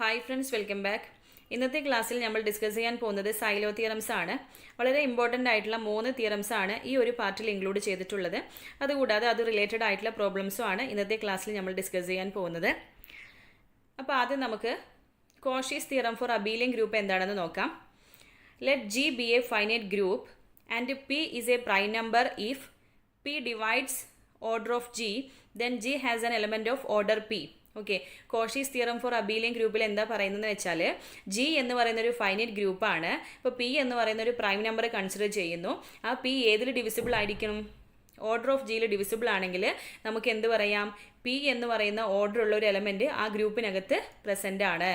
Hi friends welcome back ഇന്നത്തെ ക്ലാസ്സിൽ നമ്മൾ ഡിസ്കസ് ചെയ്യാൻ പോകുന്നത് സൈലോ തിയറംസ് ആണ്. വളരെ ഇമ്പോർട്ടന്റ് ആയിട്ടുള്ള മൂന്ന് തിയറംസ് ആണ് ഈ ഒരു പാർട്ടിൽ ഇൻക്ലൂഡ് ചെയ്തിട്ടുള്ളത്. അതുകൂടാതെ അത് റിലേറ്റഡ് ആയിട്ടുള്ള പ്രോബ്ലംസും ആണ് ഇന്നത്തെ ക്ലാസ്സിൽ നമ്മൾ ഡിസ്കസ് ചെയ്യാൻ പോകുന്നത്. അപ്പോൾ ആദ്യം നമുക്ക് Cauchy's theorem for abelian group എന്താണെന്ന് നോക്കാം. Let G be a finite group and p is a prime number if p divides order of G then G has an element of order p okay Cauchy's theorem for abelian ഗ്രൂപ്പിൽ എന്താ പറയുന്നതെന്ന് വെച്ചാൽ G എന്ന് പറയുന്ന ഒരു finite ഗ്രൂപ്പാണ് ഇപ്പോൾ P എന്ന് പറയുന്ന ഒരു പ്രൈം നമ്പർ കൺസിഡർ ചെയ്യുന്നു. ആ പി ഏതിൽ ഡിവിസിബിൾ ആയിരിക്കണം ഓർഡർ ഓഫ് ജിയിൽ ഡിവിസിബിൾ ആണെങ്കിൽ നമുക്ക് എന്ത് പറയാം? പി എന്ന് പറയുന്ന ഓർഡർ ഉള്ള ഒരു എലമെന്റ് ആ ഗ്രൂപ്പിനകത്ത് പ്രസന്റ് ആണ്.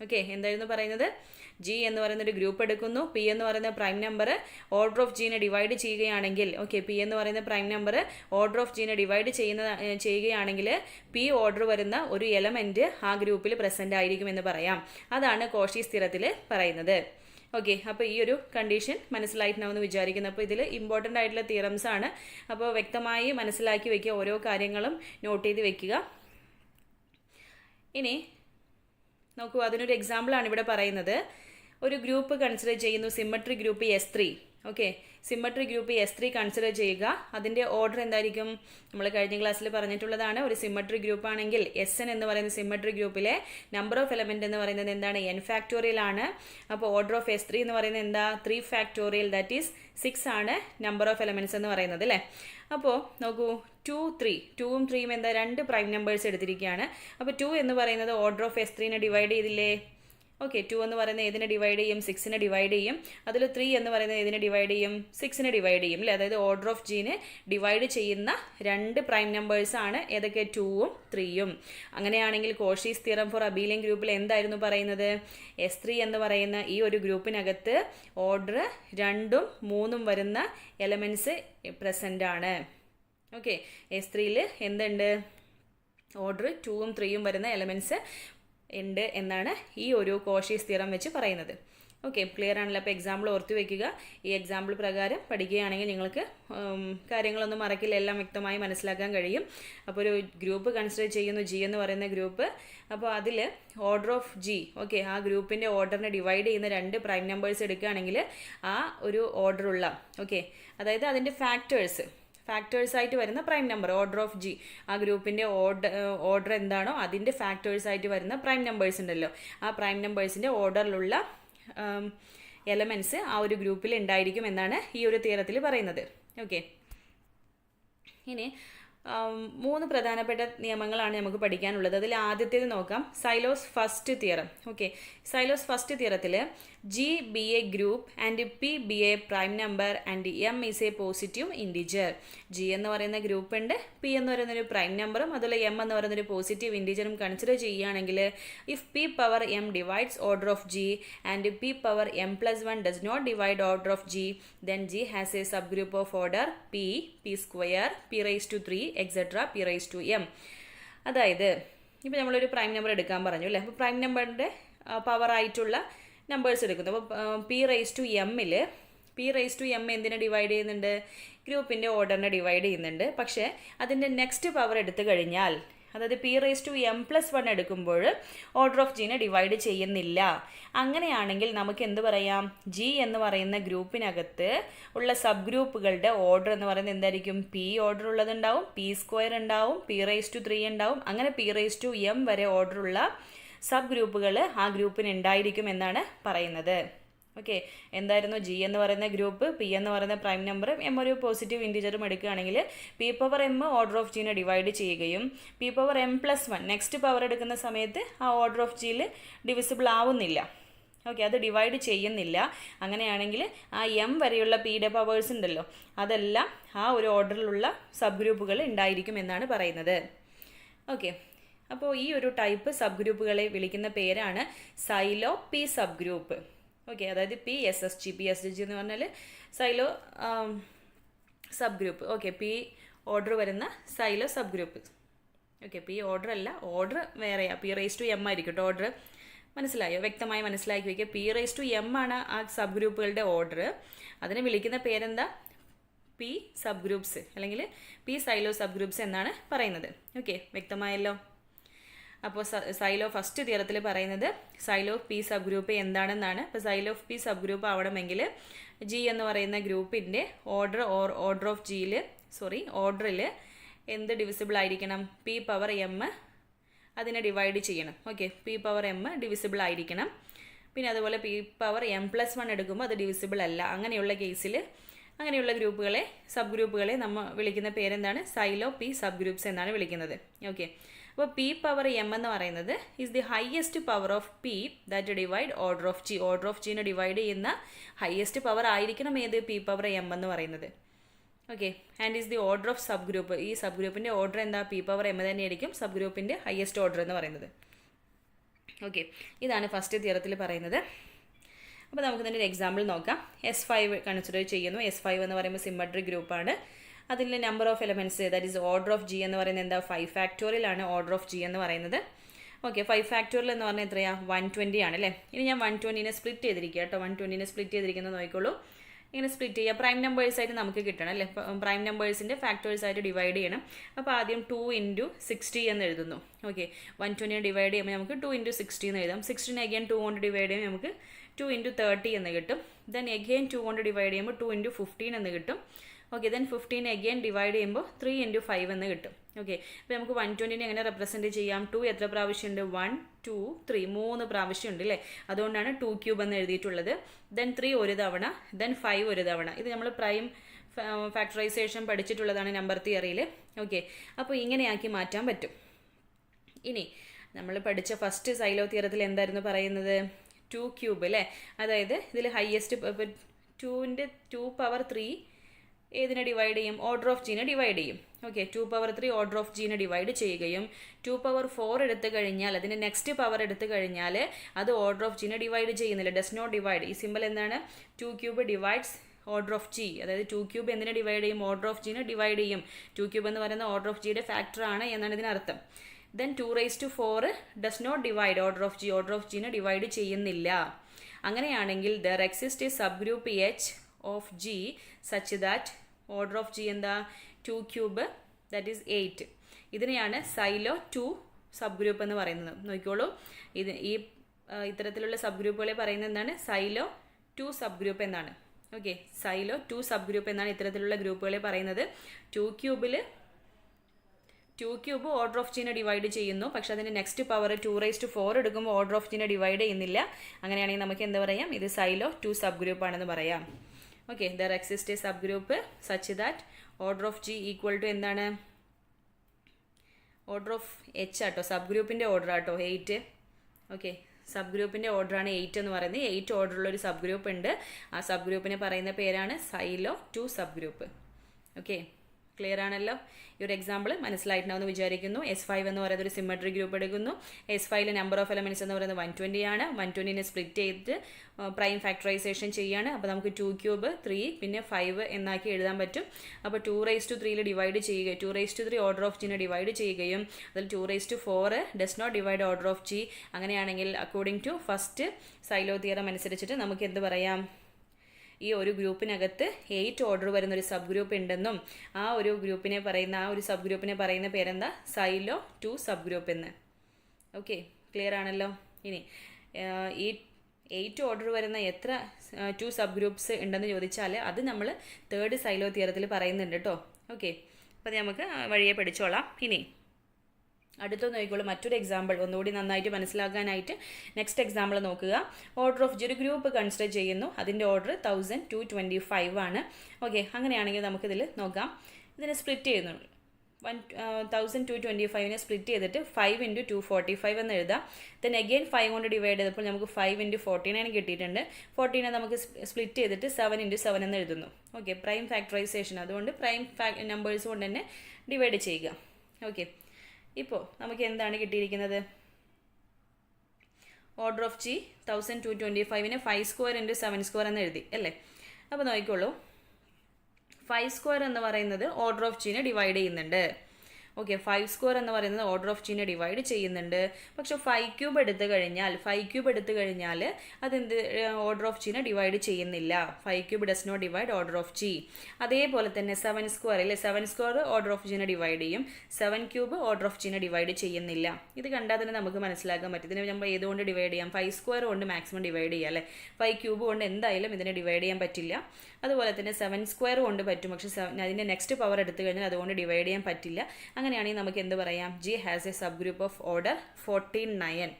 ഓക്കെ എന്തായിരുന്നു പറയുന്നത്? ജി എന്ന് പറയുന്ന ഒരു ഗ്രൂപ്പ് എടുക്കുന്നു. പി എന്ന് പറയുന്ന പ്രൈം നമ്പർ ഓർഡർ ഓഫ് ജീനെ ഡിവൈഡ് ചെയ്യുകയാണെങ്കിൽ ഓക്കെ പി എന്ന് പറയുന്ന പ്രൈം നമ്പർ ഓർഡർ ഓഫ് ജീനെ ഡിവൈഡ് ചെയ്യുന്ന ചെയ്യുകയാണെങ്കിൽ പി ഓർഡർ വരുന്ന ഒരു എലമെന്റ് ആ ഗ്രൂപ്പിൽ പ്രസന്റ് ആയിരിക്കും എന്ന് പറയാം. അതാണ് കോഷി സ്ഥിരത്തിൽ പറയുന്നത്. ഓക്കെ അപ്പോൾ ഈ ഒരു കണ്ടീഷൻ മനസ്സിലായിട്ടുണ്ടാവുമെന്ന് വിചാരിക്കുന്നു. അപ്പോൾ ഇതിൽ ഇമ്പോർട്ടന്റ് ആയിട്ടുള്ള തിയറംസ് ആണ്. അപ്പോൾ വ്യക്തമായി മനസ്സിലാക്കി വെക്കുക ഓരോ കാര്യങ്ങളും നോട്ട് ചെയ്ത് വെക്കുക. ഇനി നോക്കൂ അതിനൊരു എക്സാമ്പിളാണ് ഇവിടെ പറയുന്നത്. ഒരു ഗ്രൂപ്പ് കൺസിഡർ ചെയ്യുന്നു. Symmetry group S three okay symmetry group S three consider ചെയ്യുക. അതിന്റെ ഓർഡർ എന്തായിരിക്കും? നമ്മൾ കഴിഞ്ഞ ക്ലാസ്സിൽ പറഞ്ഞിട്ടുള്ളതാണ്. ഒരു സിമ്മട്രി ഗ്രൂപ്പ് ആണെങ്കിൽ എസ് എൻ എന്ന് പറയുന്ന സിമ്മട്രി ഗ്രൂപ്പിലെ നമ്പർ ഓഫ് എലമെന്റ് എന്ന് പറയുന്നത് എന്താണ്? എൻ ഫാക്ടോറിയൽ ആണ്. അപ്പോൾ ഓർഡർ ഓഫ് എസ് ത്രീ എന്ന് പറയുന്നത് എന്താ? Three factorial that is six ആണ് നമ്പർ ഓഫ് എലമെന്റ്സ് എന്ന് പറയുന്നത് അല്ലേ അപ്പോൾ നോക്കൂ. ടു ത്രീ ടൂവും ത്രീയും എന്താ? രണ്ട് പ്രൈം നമ്പേഴ്സ് എടുത്തിരിക്കുകയാണ്. അപ്പോൾ ടു എന്ന് പറയുന്നത് ഓർഡർ ഓഫ് എസ് ത്രീനെ ഡിവൈഡ് ചെയ്തില്ലേ? ഓക്കെ ടു എന്ന് പറയുന്ന ഏതിനെ ഡിവൈഡ് ചെയ്യും? സിക്സിനെ ഡിവൈഡ് ചെയ്യും. അതിൽ ത്രീ എന്ന് പറയുന്നത് ഏതിനെ ഡിവൈഡ് ചെയ്യും? സിക്സിനെ ഡിവൈഡ് ചെയ്യും അല്ലേ അതായത് ഓർഡർ ഓഫ് ജീനെ ഡിവൈഡ് ചെയ്യുന്ന രണ്ട് പ്രൈം നമ്പേഴ്സ് ആണ്. ഏതൊക്കെ? ടൂവും ത്രീയും അങ്ങനെയാണെങ്കിൽ കോഷീസ് തിയറം ഫോർ അബീലിയൻ ഗ്രൂപ്പിൽ എന്തായിരുന്നു പറയുന്നത്? എസ് ത്രീ എന്ന് പറയുന്ന ഈ ഒരു ഗ്രൂപ്പിനകത്ത് ഓർഡർ രണ്ടും മൂന്നും വരുന്ന എലമെന്റ്സ് പ്രസന്റ് ആണ്. ഓക്കെ എസ് ത്രീയിൽ എന്തുണ്ട്? ഓർഡർ ടൂവും ത്രീയും വരുന്ന എലമെന്റ്സ് ഉണ്ട് എന്നാണ് ഈ ഒരു കോഷീസ് സ്ഥിരം വെച്ച് പറയുന്നത്. ഓക്കെ ക്ലിയർ ആണല്ലോ. അപ്പോൾ എക്സാമ്പിൾ ഓർത്തു വയ്ക്കുക ഈ എക്സാമ്പിൾ പ്രകാരം പഠിക്കുകയാണെങ്കിൽ നിങ്ങൾക്ക് കാര്യങ്ങളൊന്നും മറക്കില്ല. എല്ലാം വ്യക്തമായി മനസ്സിലാക്കാൻ കഴിയും. അപ്പോൾ ഒരു ഗ്രൂപ്പ് കൺസിഡർ ചെയ്യുന്നു. ജി എന്ന് പറയുന്ന ഗ്രൂപ്പ് അപ്പോൾ അതിൽ ഓർഡർ ഓഫ് ജി ഓക്കെ ആ ഗ്രൂപ്പിന്റെ ഓർഡറിനെ ഡിവൈഡ് ചെയ്യുന്ന രണ്ട് പ്രൈം നമ്പേഴ്സ് എടുക്കുകയാണെങ്കിൽ ആ ഒരു ഓർഡറുള്ള ഓക്കെ അതായത് അതിന്റെ ഫാക്ടേഴ്സ് ഫാക്ടേഴ്സ് ആയിട്ട് വരുന്ന prime number order of G ആ ഗ്രൂപ്പിന്റെ ഓർഡർ ഓർഡർ എന്താണോ അതിന്റെ ഫാക്ടേഴ്സായിട്ട് വരുന്ന പ്രൈം നമ്പേഴ്സ് ഉണ്ടല്ലോ. ആ പ്രൈം നമ്പേഴ്സിന്റെ ഓർഡറിലുള്ള എലമെന്റ്സ് ആ ഒരു ഗ്രൂപ്പിൽ ഉണ്ടായിരിക്കും എന്നാണ് ഈ ഒരു തിയറത്തിൽ പറയുന്നത്. ഓക്കെ ഇനി മൂന്ന് പ്രധാനപ്പെട്ട നിയമങ്ങളാണ് നമുക്ക് പഠിക്കാനുള്ളത്. അതിൽ ആദ്യത്തേത് നോക്കാം. Sylow's first theorem okay Sylow's first തിയറത്തിൽ G be a group and p be a prime number and m is a positive integer G എന്ന് പറയുന്ന ഗ്രൂപ്പ് ഉണ്ട് പി എന്ന് പറയുന്ന ഒരു പ്രൈം നമ്പറും അതുപോലെ എം എന്ന് പറയുന്ന ഒരു പോസിറ്റീവ് ഇൻഡിജറും കൺസിഡർ ചെയ്യുകയാണെങ്കിൽ if p power m divides order of G and p power m plus one does not divide order of G then G has a subgroup of order p p square p raise to three etcetera p raise to m അതായത് ഇപ്പോൾ നമ്മളൊരു prime number എടുക്കാൻ പറഞ്ഞു അല്ലേ? അപ്പോൾ prime നമ്പറിന്റെ power ആയിട്ടുള്ള numbers എടുക്കുന്നു. അപ്പോൾ പി റൈസ് ടു എമ്മിൽ പി റൈസ് ടു എം എന്തിനെ ഡിവൈഡ് ചെയ്യുന്നുണ്ട്? ഗ്രൂപ്പിന്റെ ഓർഡറിനെ ഡിവൈഡ് ചെയ്യുന്നുണ്ട്. പക്ഷേ അതിന്റെ നെക്സ്റ്റ് പവർ എടുത്തു കഴിഞ്ഞാൽ അതായത് p raise to m plus one എടുക്കുമ്പോൾ ഓർഡർ ഓഫ് ജീനെ ഡിവൈഡ് ചെയ്യുന്നില്ല. അങ്ങനെയാണെങ്കിൽ നമുക്ക് എന്ത് പറയാം? ജി എന്ന് പറയുന്ന ഗ്രൂപ്പിനകത്ത് ഉള്ള സബ് ഗ്രൂപ്പുകളുടെ ഓർഡർ എന്ന് പറയുന്നത് എന്തായിരിക്കും? പി ഓർഡർ ഉള്ളതുണ്ടാവും പി സ്ക്വയർ ഉണ്ടാവും പി റേസ് ടു ത്രീ ഉണ്ടാവും. അങ്ങനെ പി റേസ് ടു എം വരെ ഓർഡർ ഉള്ള സബ് ഗ്രൂപ്പുകൾ ആ ഗ്രൂപ്പിന് ഉണ്ടായിരിക്കും എന്നാണ് പറയുന്നത്. ഓക്കെ എന്തായിരുന്നു? ജി എന്ന് പറയുന്ന ഗ്രൂപ്പ് പി എന്ന് പറയുന്ന പ്രൈം നമ്പറും എം ഒരു പോസിറ്റീവ് ഇന്റീജറും എടുക്കുകയാണെങ്കിൽ p power m order of ജീനെ divide ചെയ്യുകയും p power m plus one next power എടുക്കുന്ന സമയത്ത് ആ ഓർഡർ ഓഫ് ജിയിൽ ഡിവിസിബിൾ ആവുന്നില്ല. ഓക്കെ അത് ഡിവൈഡ് ചെയ്യുന്നില്ല. അങ്ങനെയാണെങ്കിൽ ആ എം വരെയുള്ള പിയുടെ പവേഴ്സ് ഉണ്ടല്ലോ. അതെല്ലാം ആ ഒരു ഓർഡറിലുള്ള സബ് ഗ്രൂപ്പുകൾ ഉണ്ടായിരിക്കും എന്നാണ് പറയുന്നത്. ഓക്കെ അപ്പോൾ ഈ ഒരു ടൈപ്പ് സബ് ഗ്രൂപ്പുകളെ വിളിക്കുന്ന പേരാണ് Sylow P sub group okay അതായത് p S S G p S G എന്ന് പറഞ്ഞാൽ Sylow subgroup okay p order വരുന്ന Sylow subgroup okay p order അല്ല ഓർഡർ വേറെയാണ് പി റേസ് ടു എം ആയിരിക്കും കേട്ടോ ഓർഡർ മനസ്സിലായോ? വ്യക്തമായി മനസ്സിലാക്കി വയ്ക്കുക പി റേസ് ടു എം ആണ് ആ സബ് ഗ്രൂപ്പുകളുടെ ഓർഡർ അതിനെ വിളിക്കുന്ന പേരെന്താ? പി സബ് ഗ്രൂപ്പ്സ് അല്ലെങ്കിൽ പി സൈലോ സബ് ഗ്രൂപ്പ്സ് എന്നാണ് പറയുന്നത്. ഓക്കെ വ്യക്തമായല്ലോ? അപ്പോൾ സൈലോ ഫസ്റ്റ് തിയറത്തിൽ പറയുന്നത് സൈലോ പി സബ് ഗ്രൂപ്പ് എന്താണെന്നാണ്. അപ്പോൾ സൈലോ പി സബ് ഗ്രൂപ്പ് ആവണമെങ്കിൽ ജി എന്ന് പറയുന്ന ഗ്രൂപ്പിന്റെ ഓർഡർ ഓർ ഓർഡർ ഓഫ് ജിയിൽ സോറി ഓർഡറിൽ എന്ത് ഡിവിസിബിൾ ആയിരിക്കണം? പി പവർ എം അതിനെ ഡിവൈഡ് ചെയ്യണം. Okay p power m divisible ആയിരിക്കണം. പിന്നെ അതുപോലെ p power m plus one എടുക്കുമ്പോൾ അത് ഡിവിസിബിൾ അല്ല. അങ്ങനെയുള്ള കേസിൽ അങ്ങനെയുള്ള ഗ്രൂപ്പുകളെ സബ് ഗ്രൂപ്പുകളെ നമ്മൾ വിളിക്കുന്ന പേരെന്താണ്? സൈലോ പി സബ് ഗ്രൂപ്പ്സ് എന്നാണ് വിളിക്കുന്നത്. ഓക്കെ അപ്പോൾ പി പവർ എം എന്ന് പറയുന്നത് is the highest power of p that divide order of G order of ജീനെ divide ചെയ്യുന്ന ഹയസ്റ്റ് പവർ ആയിരിക്കണം ഏത് പി പവർ എം എന്ന് പറയുന്നത്. Okay and is the order of subgroup ഈ സബ് ഗ്രൂപ്പിന്റെ ഓർഡർ എന്താ? പി പവർ എം തന്നെയായിരിക്കും സബ് ഗ്രൂപ്പിന്റെ ഹയസ്റ്റ് ഓർഡർ എന്ന് പറയുന്നത്. ഓക്കെ ഇതാണ് ഫസ്റ്റ് തിയറത്തിൽ പറയുന്നത്. അപ്പോൾ നമുക്ക് തന്നെ ഒരു എക്സാമ്പിൾ നോക്കാം. എസ് ഫൈവ് കൺസിഡർ ചെയ്യുന്നു. എസ് ഫൈവ് എന്ന് പറയുമ്പോൾ സിമ്മട്രി ഗ്രൂപ്പാണ് അതിൽ number of elements that is order of G എന്ന് പറയുന്നത് എന്താ? ഫൈവ് ഫാക്ടോറിയലാണ് ഓർഡർ ഓഫ് ജി എന്ന് പറയുന്നത്. ഓക്കെ ഫൈവ് ഫാക്ടോറിയൽ എന്ന് പറഞ്ഞാൽ എത്രയാ? വൺ ട്വന്റി ആണ് അല്ലേ? ഇനി ഞാൻ വൺ ട്വന്റിനെ സ്പ്ലിറ്റ് ചെയ്തിരിക്കുക കേട്ടോ. വൺ ട്വന്റിനെ സ്പ്ലിറ്റ് ചെയ്തിരിക്കുന്നത് നോക്കിക്കോളൂ. ഇങ്ങനെ സ്പ്ലിറ്റ് ചെയ്യുക. പ്രൈം നമ്പേഴ്സ് ആയിട്ട് നമുക്ക് കിട്ടണം അല്ലേ? പ്രൈം നമ്പേഴ്സിന്റെ ഫാക്ടേഴ്സ് ആയിട്ട് ഡിവൈഡ് ചെയ്യണം. അപ്പോൾ ആദ്യം ടു ഇന്റു സിക്സ്റ്റി എന്ന് എഴുതുന്നു. ഓക്കെ വൺ ട്വന്റിനെ ഡിവൈഡ് ചെയ്യുമ്പോൾ നമുക്ക് ടു ഇന്റു സിക്സ്റ്റി എന്ന് എഴുതാം. സിക്സ്റ്റീൻ അഗൈൻ ടു കൊണ്ട് ഡിവൈഡ് ചെയ്യുമ്പോൾ നമുക്ക് ടു ഇന്റു തേർട്ടി എന്ന് കിട്ടും. ദെൻ എഗെയിൻ ടു കൊണ്ട് ഡിവൈഡ് ചെയ്യുമ്പോൾ ടു ഇന്റു ഫിഫ്റ്റീൻ എന്ന് കിട്ടും. Okay then fifteen again divide ചെയ്യുമ്പോൾ ത്രീ ഇന്റു ഫൈവ് എന്ന് കിട്ടും. ഓക്കെ അപ്പോൾ നമുക്ക് വൺ ട്വന്റിനെ എങ്ങനെ റെപ്രസെന്റ് ചെയ്യാം? ടു എത്ര പ്രാവശ്യമുണ്ട്? വൺ ടു ത്രീ മൂന്ന് പ്രാവശ്യമുണ്ട് അല്ലേ അതുകൊണ്ടാണ് ടു ക്യൂബ് എന്ന് എഴുതിയിട്ടുള്ളത്. ദെൻ ത്രീ ഒരു തവണ ദെൻ ഫൈവ് ഒരു തവണ. ഇത് നമ്മൾ പ്രൈം ഫാക്ടറൈസേഷൻ പഠിച്ചിട്ടുള്ളതാണ് നമ്പർ തിയറിയിൽ ഓക്കെ അപ്പോൾ ഇങ്ങനെയാക്കി മാറ്റാൻ പറ്റും. ഇനി നമ്മൾ പഠിച്ച ഫസ്റ്റ് സൈലോ തിയറത്തിൽ എന്തായിരുന്നു പറയുന്നത്? ടു ക്യൂബ് അല്ലേ അതായത് ഇതിൽ ഹയസ്റ്റ് ടുവിന്റെ ടു പവർ ത്രീ ഏതിനെ ഡിവൈഡ് ചെയ്യും? ഓർഡർ ഓഫ് ജീനെ ഡിവൈഡ് ചെയ്യും. Okay two power three order of ജീനെ divide ചെയ്യുകയും ടു പവർ ഫോർ എടുത്തു കഴിഞ്ഞാൽ അതിന്റെ നെക്സ്റ്റ് പവർ എടുത്തു കഴിഞ്ഞാൽ അത് ഓർഡർ ഓഫ് ജീനെ ഡിവൈഡ് ചെയ്യുന്നില്ല. ഡസ് നോട്ട് ഡിവൈഡ് ഈ സിമ്പിൾ എന്താണ്? Two cube divides order of G അതായത് ടു ക്യൂബ് എന്തിനെ ഡിവൈഡ് ചെയ്യും? ഓർഡർ ഓഫ് ജീനെ ഡിവൈഡ് ചെയ്യും. ടു ക്യൂബ് എന്ന് പറയുന്ന ഓർഡർ ഓഫ് ജിയുടെ ഫാക്ടർ ആണ് എന്നാണ് ഇതിനർത്ഥം then two raise to four does not divide order of G order of ജീനെ divide ചെയ്യുന്നില്ല. അങ്ങനെയാണെങ്കിൽ there exist a subgroup H of G such that order of G എന്താ? Two cube that is eight ഇതിനെയാണ് Sylow two sub group എന്ന് പറയുന്നത്. നോക്കിക്കോളൂ. ഇത് ഈ ഇത്തരത്തിലുള്ള സബ് ഗ്രൂപ്പുകളെ പറയുന്നത് എന്താണ്? സൈലോ ടു സബ് ഗ്രൂപ്പ് എന്നാണ്. Okay Sylow two sub group എന്നാണ് ഇത്തരത്തിലുള്ള ഗ്രൂപ്പുകളെ പറയുന്നത്. ടു ക്യൂബിൽ ടു ക്യൂബ് ഓർഡർ ഓഫ് ജീനെ ഡിവൈഡ് ചെയ്യുന്നു. പക്ഷെ അതിന്റെ next power two raise to four എടുക്കുമ്പോൾ ഓർഡർ ഓഫ് ജീനെ ഡിവൈഡ് ചെയ്യുന്നില്ല. അങ്ങനെയാണെങ്കിൽ നമുക്ക് എന്താ പറയാം? ഇത് സൈലോ ടു സബ് ഗ്രൂപ്പ് ആണെന്ന് പറയാം. Okay there exist a subgroup such that order of G equal to എന്താണ്? ഓർഡർ ഓഫ് എച്ച് ആട്ടോ സബ് ഗ്രൂപ്പിന്റെ ഓർഡർ ആട്ടോ എയ്റ്റ് ഓക്കെ സബ് ഗ്രൂപ്പിന്റെ ഓർഡറാണ് എയ്റ്റ് എന്ന് പറയുന്നത്. എയ്റ്റ് ഓർഡറുള്ള ഒരു സബ് ഗ്രൂപ്പ് ഉണ്ട്. ആ സബ് ഗ്രൂപ്പിനെ പറയുന്ന പേരാണ് Sylow two subgroup okay clear ആണല്ലോ. ഈ ഒരു എക്സാമ്പിൾ മനസ്സിലായിട്ടുണ്ടാവുമെന്ന് വിചാരിക്കുന്നു. എസ് ഫൈവ് എന്ന് പറയുന്നത് ഒരു സിമ്മട്രി ഗ്രൂപ്പ് എടുക്കുന്നു. എസ് ഫൈവിലെ നമ്പർ ഓഫ് എലമെന്റ്സ് എന്ന് പറയുന്നത് വൺ ട്വന്റി ആണ്. വൺ ട്വന്റിനെ സ്പ്ലിറ്റ് ചെയ്തിട്ട് പ്രൈം ഫാക്ടറൈസേഷൻ ചെയ്യാണ്. അപ്പോൾ നമുക്ക് ടു ക്യൂബ് ത്രീ പിന്നെ ഫൈവ് എന്നാക്കി എഴുതാൻ പറ്റും. അപ്പോൾ ടു റൈസ് ടു ത്രീയിൽ ഡിവൈഡ് ചെയ്യുക. Two raise to three order of ജിനെ divide ചെയ്യുകയും അതിൽ two raise to four does not divide order of G അങ്ങനെയാണെങ്കിൽ according to first Sylow theorem അനുസരിച്ചിട്ട് നമുക്ക് എന്ത് പറയാം? ഈ ഒരു ഗ്രൂപ്പിനകത്ത് എയ്റ്റ് ഓർഡർ വരുന്ന ഒരു സബ് ഗ്രൂപ്പ് ഉണ്ടെന്നും ആ ഒരു ഗ്രൂപ്പിനെ പറയുന്ന ആ ഒരു സബ് ഗ്രൂപ്പിനെ പറയുന്ന പേരെന്താ? സൈലോ ടു സബ് ഗ്രൂപ്പ് എന്ന്. ഓക്കെ ക്ലിയർ ആണല്ലോ? ഇനി ഈ എയ്റ്റ് ഓർഡർ വരുന്ന എത്ര ടു സബ് ഗ്രൂപ്പ്സ് ഉണ്ടെന്ന് ചോദിച്ചാൽ അത് നമ്മൾ തേർഡ് സൈലോ തിയറത്തിൽ പറയുന്നുണ്ട് കേട്ടോ ഓക്കെ അപ്പോൾ നമുക്ക് വഴിയെ പഠിച്ചോളാം. ഇനി അടുത്ത നോക്കിക്കോളൂ മറ്റൊരു എക്സാമ്പിൾ ഒന്നുകൂടി നന്നായിട്ട് മനസ്സിലാക്കാനായിട്ട് നെക്സ്റ്റ് എക്സാമ്പിൾ നോക്കുക. ഓർഡർ ഓഫ് ഒരു ഗ്രൂപ്പ് കൺസിഡർ ചെയ്യുന്നു. അതിന്റെ order thousand two twenty five ആണ്. ഓക്കെ അങ്ങനെയാണെങ്കിൽ നമുക്കിതിൽ നോക്കാം. ഇതിനെ സ്പ്ലിറ്റ് ചെയ്യുന്നു. വൺ തൗസൻഡ് ടു ട്വന്റി ഫൈവിനെ സ്പ്ലിറ്റ് ചെയ്തിട്ട് five into two forty five എന്ന് എഴുതാം. ദെൻ അഗെയിൻ ഫൈവ് കൊണ്ട് ഡിവൈഡ് ചെയ്തപ്പോൾ നമുക്ക് ഫൈവ് ഇന്റു ഫോർട്ടി നയൻ കിട്ടിയിട്ടുണ്ട്. ഫോർട്ടീനെ നമുക്ക് സ്പ്ലിറ്റ് ചെയ്തിട്ട് സെവൻ ഇന്റു സെവൻ എന്ന് എഴുതുന്നു. ഓക്കെ പ്രൈം ഫാക്ടറൈസേഷൻ അതുകൊണ്ട് പ്രൈം നമ്പേഴ്സ് കൊണ്ട് തന്നെ ഡിവൈഡ് ചെയ്യുക. ഓക്കെ ഇപ്പോൾ നമുക്ക് എന്താണ് കിട്ടിയിരിക്കുന്നത്? Order of G thousand two twenty ഫൈവിന് five square into seven square എന്ന് എഴുതി അല്ലേ? അപ്പോൾ നോക്കിക്കോളൂ. ഫൈവ് സ്ക്വയർ എന്ന് പറയുന്നത് ഓർഡർ ഓഫ് ജീനെ ഡിവൈഡ് ചെയ്യുന്നുണ്ട്. ഓക്കെ ഫൈവ് സ്ക്വയർ എന്ന് പറയുന്നത് ഓർഡർ ഓഫ് ചീനെ ഡിവൈഡ് ചെയ്യുന്നുണ്ട്. പക്ഷെ ഫൈവ് ക്യൂബ് എടുത്ത് കഴിഞ്ഞാൽ ഫൈവ് ക്യൂബ് എടുത്തു കഴിഞ്ഞാൽ അതെന്ത് ഓർഡർ ഓഫ് ചീനെ ഡിവൈഡ് ചെയ്യുന്നില്ല. Five cube does not divide order of G അതേപോലെ തന്നെ സെവൻ സ്ക്വയർ അല്ലേ സെവൻ സ്ക്വയർ ഓർഡർ ഓഫ് ചീനെ ഡിവൈഡ് ചെയ്യും. സെവൻ ക്യൂബ് ഓർഡർ ഓഫ് ചീനെ ഡിവൈഡ് ചെയ്യുന്നില്ല. ഇത് കണ്ടാൽ തന്നെ നമുക്ക് മനസ്സിലാക്കാൻ പറ്റും. ഇതിനെ നമ്മൾ ഏതുകൊണ്ട് ഡിവൈഡ് ചെയ്യാം? ഫൈവ് സ്ക്വയർ കൊണ്ട് മാക്സിമം ഡിവൈഡ് ചെയ്യാം അല്ലേ? ഫൈവ് ക്യൂബ് കൊണ്ട് എന്തായാലും ഇതിനെ ഡിവൈഡ് ചെയ്യാൻ പറ്റില്ല. അതുപോലെ തന്നെ സെവൻ സ്ക്വയർ കൊണ്ട് പറ്റും. പക്ഷേ അതിന്റെ നെക്സ്റ്റ് പവർ എടുത്തു കഴിഞ്ഞാൽ അതുകൊണ്ട് ഡിവൈഡ് ചെയ്യാൻ പറ്റില്ല. അങ്ങനെയാണെങ്കിൽ നമുക്ക് എന്ത് പറയാം? G has a subgroup of order fourteen nine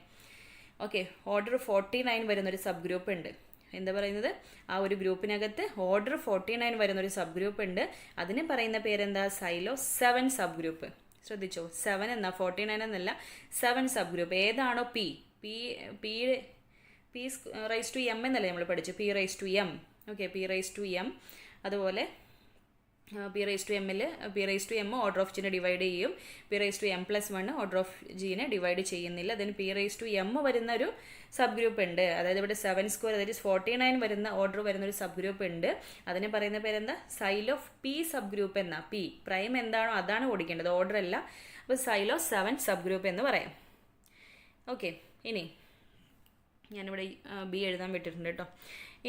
okay order forty nine വരുന്നൊരു സബ് ഗ്രൂപ്പ് ഉണ്ട്. എന്താ പറയുന്നത്? ആ ഒരു ഗ്രൂപ്പിനകത്ത് ഓർഡർ ഫോർട്ടി നയൻ വരുന്നൊരു സബ് ഗ്രൂപ്പ് ഉണ്ട്. അതിന് പറയുന്ന പേരെന്താ? സൈലോ സെവൻ സബ് ഗ്രൂപ്പ് ശ്രദ്ധിച്ചോ? സെവൻ എന്ന? ഫോർട്ടി നയൻ എന്നല്ല സെവൻ സബ് ഗ്രൂപ്പ് ഏതാണോ p p p raise to m എന്നല്ലേ നമ്മൾ പഠിച്ചു p raise to m okay p raise to m അതുപോലെ പി റൈസ് ടു എമ്മിൽ P raise to M order of ജിനെ divide ചെയ്യും. P raise to M plus one order of ജിനെ divide ചെയ്യുന്നില്ല. അതിന് P raise to M വരുന്ന ഒരു sub group ഉണ്ട്. അതായത് ഇവിടെ സെവൻ സ്ക്വയർ അതായത് ഫോർട്ടി നയൻ വരുന്ന ഓർഡർ വരുന്ന ഒരു സബ് ഗ്രൂപ്പ് ഉണ്ട്. അതിന് പറയുന്ന പേരെന്താ? Sylow of P sub group എന്നാ. പി പ്രൈം എന്താണോ അതാണ് ഓടിക്കേണ്ടത്. ഓർഡർ അല്ല. അപ്പോൾ Sylow of seven sub group എന്ന് പറയാം. ഓക്കെ ഇനി ഞാനിവിടെ ബി എഴുതാൻ വിട്ടിട്ടുണ്ട് കേട്ടോ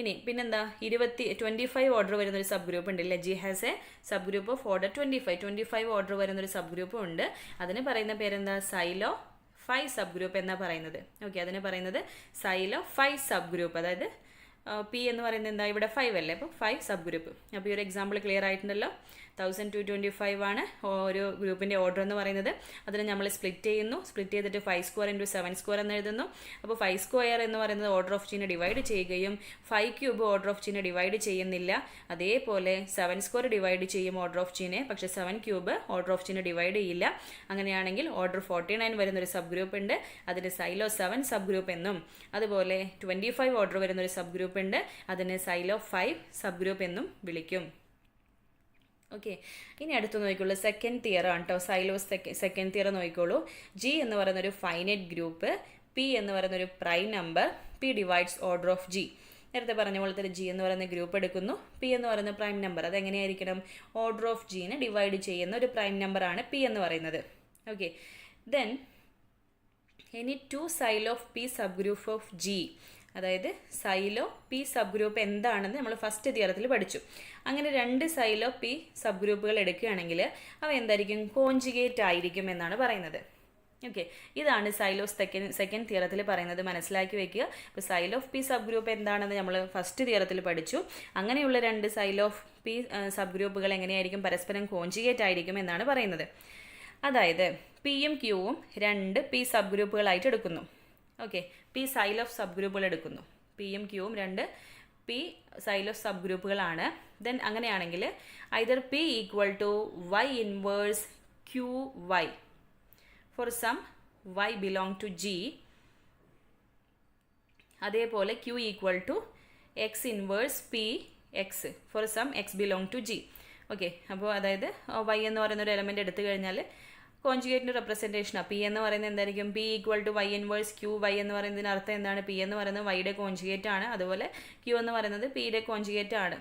ഇനി പിന്നെന്താ ഇരുപത്തി ട്വന്റി ഫൈവ് ഓർഡർ വരുന്ന ഒരു സബ് ഗ്രൂപ്പ് ഉണ്ട്. Let G has a subgroup of order twenty five twenty five order വരുന്ന ഒരു സബ് ഗ്രൂപ്പും ഉണ്ട്. അതിന് പറയുന്ന പേരെന്താ? സൈലോ ഫൈവ് സബ് ഗ്രൂപ്പ് എന്നാണ് പറയുന്നത്. ഓക്കെ അതിന് പറയുന്നത് സൈലോ ഫൈവ് സബ് ഗ്രൂപ്പ് അതായത് പി എന്ന് പറയുന്നത് എന്താ? ഇവിടെ ഫൈവ് അല്ലേ? അപ്പോൾ ഫൈവ് സബ് ഗ്രൂപ്പ് അപ്പോൾ ഈ ഒരു എക്സാമ്പിൾ ക്ലിയർ ആയിട്ടുണ്ടല്ലോ. തൗസൻഡ് ടു ട്വന്റി ഫൈവ് ആണ് ഒരു ഗ്രൂപ്പിന്റെ ഓർഡർ എന്ന് പറയുന്നത്. അതിന് നമ്മൾ സ്പ്ലിറ്റ് ചെയ്യുന്നു. സ്പ്ലിറ്റ് ചെയ്തിട്ട് five square into seven square എന്ന് എഴുതുന്നു. അപ്പോൾ ഫൈവ് സ്ക്വയർ എന്ന് പറയുന്നത് ഓർഡർ ഓഫ് ചീനെ ഡിവൈഡ് ചെയ്യുകയും ഫൈവ് ക്യൂബ് ഓർഡർ ഓഫ് ചീനെ ഡിവൈഡ് ചെയ്യുന്നില്ല. അതേപോലെ സെവൻ സ്ക്വയർ ഡിവൈഡ് ചെയ്യും ഓർഡർ ഓഫ് ചീനെ പക്ഷേ സെവൻ ക്യൂബ് ഓർഡർ ഓഫ് ചീനെ ഡിവൈഡ് ചെയ്യില്ല. അങ്ങനെയാണെങ്കിൽ ഓർഡർ ഫോർട്ടി നയൻ വരുന്നൊരു സബ് ഗ്രൂപ്പ് ഉണ്ട്. അതിന് സൈലോ സെവൻ സബ് ഗ്രൂപ്പ് എന്നും. അതുപോലെ ട്വന്റി ഫൈവ് ഓർഡർ വരുന്നൊരു സബ് ഗ്രൂപ്പ് ഉണ്ട്. അതിന് സൈലോ ഫൈവ് സബ് ഗ്രൂപ്പ് എന്നും വിളിക്കും. ഓക്കെ ഇനി അടുത്ത് നോക്കിക്കോളൂ. സെക്കൻഡ് തിയർ ആണ് കേട്ടോ സൈലോസ് സെക്കൻഡ് തിയർ നോക്കിക്കോളൂ. ജി എന്ന് പറയുന്ന ഒരു ഫൈനൈറ്റ് ഗ്രൂപ്പ് പി എന്ന് പറയുന്ന ഒരു prime number P divides order of G നേരത്തെ പറഞ്ഞ പോലെ തന്നെ ജി എന്ന് പറയുന്ന ഗ്രൂപ്പ് എടുക്കുന്നു. പി എന്ന് പറയുന്ന പ്രൈം നമ്പർ അതെങ്ങനെയായിരിക്കണം? ഓർഡർ ഓഫ് ജീനെ ഡിവൈഡ് ചെയ്യുന്ന ഒരു പ്രൈം നമ്പറാണ് പി എന്ന് പറയുന്നത്. Okay then any two Sylow of P subgroup of G അതായത് സൈലോ പി സബ് ഗ്രൂപ്പ് എന്താണെന്ന് നമ്മൾ ഫസ്റ്റ് തിയറത്തിൽ പഠിച്ചു. അങ്ങനെ രണ്ട് സൈലോ പി സബ് ഗ്രൂപ്പുകൾ എടുക്കുകയാണെങ്കിൽ അവ എന്തായിരിക്കും? കോഞ്ചുഗേറ്റ് ആയിരിക്കും എന്നാണ് പറയുന്നത്. ഓക്കെ ഇതാണ് സൈലോ സെക്കൻഡ് സെക്കൻഡ് തിയറത്തിൽ പറയുന്നത്. മനസ്സിലാക്കി വെക്കുക. ഇപ്പോൾ Sylow of P sub group എന്താണെന്ന് നമ്മൾ ഫസ്റ്റ് തിയറത്തിൽ പഠിച്ചു. അങ്ങനെയുള്ള രണ്ട് സൈലോ ഓഫ് പി സബ് ഗ്രൂപ്പുകൾ എങ്ങനെയായിരിക്കും? പരസ്പരം കോഞ്ചുഗേറ്റ് ആയിരിക്കും എന്നാണ് പറയുന്നത്. അതായത് പിയും ക്യൂവും രണ്ട് പി സബ് ഗ്രൂപ്പുകളായിട്ട് എടുക്കുന്നു. ഓക്കെ പി സൈൽ ഓഫ് സബ് ഗ്രൂപ്പുകൾ എടുക്കുന്നു പിയും ക്യൂവും രണ്ട് പി സൈൽ ഓഫ് സബ് ഗ്രൂപ്പുകളാണ് ദെൻ അങ്ങനെയാണെങ്കിൽ either P equal to Y inverse Q Y for some Y belong to G അതേപോലെ Q equal to X inverse P X for some X belong to G okay അപ്പോൾ അതായത് Y എന്ന് പറയുന്ന ഒരു element എടുത്തു കഴിഞ്ഞാൽ കോൺജുഗേറ്റിന്റെ റെപ്രസെന്റേഷനാണ് P എന്ന് പറയുന്നത് എന്തായിരിക്കും? P equal to Y inverse Q Y എന്ന് പറയുന്നതിന് അർത്ഥം എന്താണ്? പി എന്ന് പറയുന്നത് വൈയുടെ കോൺജുഗേറ്റ് ആണ്. അതുപോലെ ക്യൂ എന്ന് പറയുന്നത് പിയുടെ കോൺജുഗേറ്റ് ആണ്.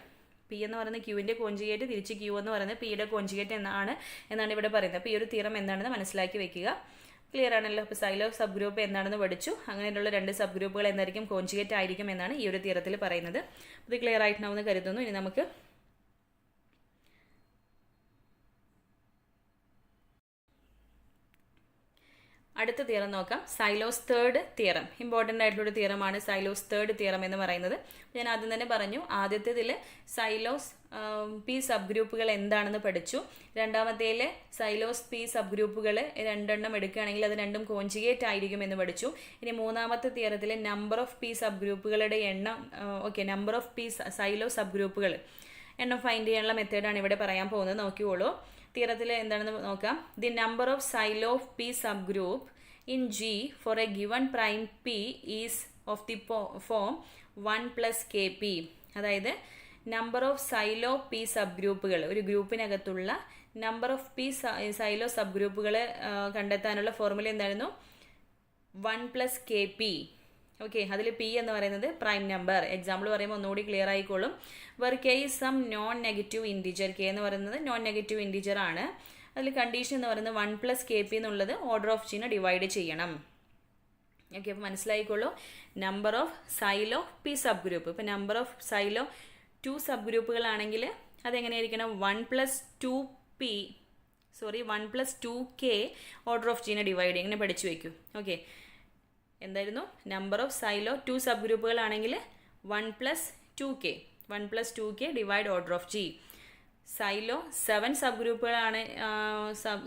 പി എന്ന് പറയുന്നത് ക്യൂവിന്റെ കോൺജുഗേറ്റ് തിരിച്ച് ക്യൂ എന്ന് പറയുന്നത് പിയുടെ കോൺജുഗേറ്റ് എന്നാണ് എന്നാണ് ഇവിടെ പറയുന്നത്. അപ്പോൾ ഈ ഒരു തീറം എന്താണെന്ന് മനസ്സിലാക്കി വെക്കുക. ക്ലിയർ ആണല്ലോ? അപ്പോൾ സൈലോ സബ് ഗ്രൂപ്പ് എന്താണെന്ന് പഠിച്ചു. അങ്ങനെയുള്ള രണ്ട് സബ് ഗ്രൂപ്പുകൾ എന്തായിരിക്കും? കോൺജുഗേറ്റ് ആയിരിക്കും എന്നാണ് ഈ ഒരു തീരത്തിൽ പറയുന്നത്. ഇത് ക്ലിയർ ആയിട്ടുണ്ടാവുമെന്ന് കരുതുന്നു. ഇനി നമുക്ക് അടുത്ത തിയറം നോക്കാം. Xylose third theorem. ഇമ്പോർട്ടന്റ് ആയിട്ടുള്ള തിയറമാണ് സൈലോസ് തേർഡ് തിയറം എന്ന് പറയുന്നത്. ഞാൻ ആദ്യം തന്നെ പറഞ്ഞു ആദ്യത്തേതിൽ സൈലോസ് പി സബ് ഗ്രൂപ്പുകൾ എന്താണെന്ന് പഠിച്ചു. രണ്ടാമത്തേൽ സൈലോസ് പി സബ് ഗ്രൂപ്പുകൾ രണ്ടെണ്ണം എടുക്കുകയാണെങ്കിൽ അത് രണ്ടും കോഞ്ചുഗേറ്റ് ആയിരിക്കും എന്ന് പഠിച്ചു. ഇനി മൂന്നാമത്തെ തിയറത്തിൽ നമ്പർ ഓഫ് പി സബ് ഗ്രൂപ്പുകളുടെ എണ്ണം okay number of P Sylows sub ഗ്രൂപ്പുകൾ എണ്ണം ഫൈൻഡ് ചെയ്യാനുള്ള മെത്തേഡാണ് ഇവിടെ പറയാൻ പോകുന്നത്. നോക്കിക്കോളൂ. തീരത്തിൽ എന്താണെന്ന് നോക്കാം. The number of Sylow of P subgroup in G for a given prime P is of the form one plus K P അതായത് നമ്പർ ഓഫ് സൈലോ പി സബ് ഗ്രൂപ്പുകൾ ഒരു ഗ്രൂപ്പിനകത്തുള്ള നമ്പർ ഓഫ് പി സൈലോ സബ് ഗ്രൂപ്പുകൾ കണ്ടെത്താനുള്ള ഫോർമുല എന്തായിരുന്നു? One plus K P okay അതിൽ പി എന്ന് പറയുന്നത് പ്രൈം നമ്പർ എക്സാമ്പിൾ പറയുമ്പോൾ ഒന്നുകൂടി ക്ലിയർ ആയിക്കോളും. Where K is some non negative integer K എന്ന് പറയുന്നത് നോൺ നെഗറ്റീവ് ഇന്റീജർ ആണ്. അതിൽ കണ്ടീഷൻ എന്ന് പറയുന്നത് വൺ പ്ലസ് കെ പി എന്നുള്ളത് ഓർഡർ ഓഫ് ചിന് ഡിവൈഡ് ചെയ്യണം. ഓക്കെ അപ്പോൾ മനസ്സിലായിക്കോളൂ. Number of Sylow P subgroup ഇപ്പോൾ നമ്പർ ഓഫ് സൈലോ ടു സബ് ഗ്രൂപ്പുകളാണെങ്കിൽ അതെങ്ങനെയായിരിക്കണം? One plus two P sorry one plus two K order of ജീനെ divide ഇങ്ങനെ പഠിച്ചു വയ്ക്കൂ? ഓക്കെ എന്തായിരുന്നു? നമ്പർ ഓഫ് സൈലോ ടു സബ് ഗ്രൂപ്പുകളാണെങ്കിൽ one plus two K one plus two K divide order of G Sylow seven sub ഗ്രൂപ്പുകളാണ്